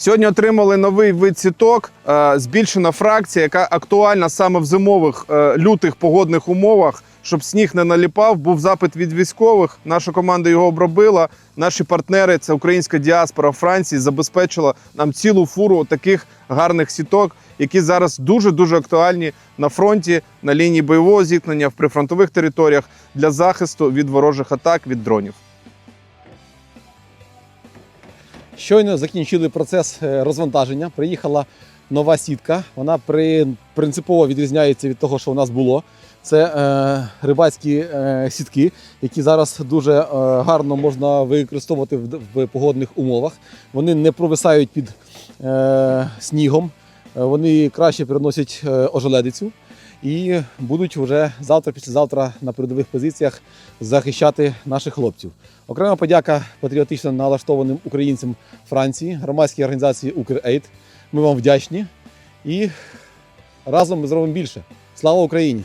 Сьогодні отримали новий вид сіток, е, збільшена фракція, яка актуальна саме в зимових е, лютих погодних умовах, щоб сніг не наліпав. Був запит від військових. Наша команда його обробила. Наші партнери, це українська діаспора Франції, забезпечила нам цілу фуру таких гарних сіток, які зараз дуже дуже актуальні на фронті, на лінії бойового зіткнення в прифронтових територіях для захисту від ворожих атак від дронів. Щойно закінчили процес е, розвантаження. Приїхала нова сітка. Вона при, принципово відрізняється від того, що у нас було. Це е, рибацькі е, сітки, які зараз дуже е, гарно можна використовувати в, в погодних умовах. Вони не провисають під е, снігом, е, вони краще переносять е, ожеледицю і будуть вже завтра, післязавтра на передових позиціях захищати наших хлопців. Окрема подяка патріотично налаштованим українцям Франції, громадській організації Укрейд. Ми вам вдячні і разом ми зробимо більше. Слава Україні!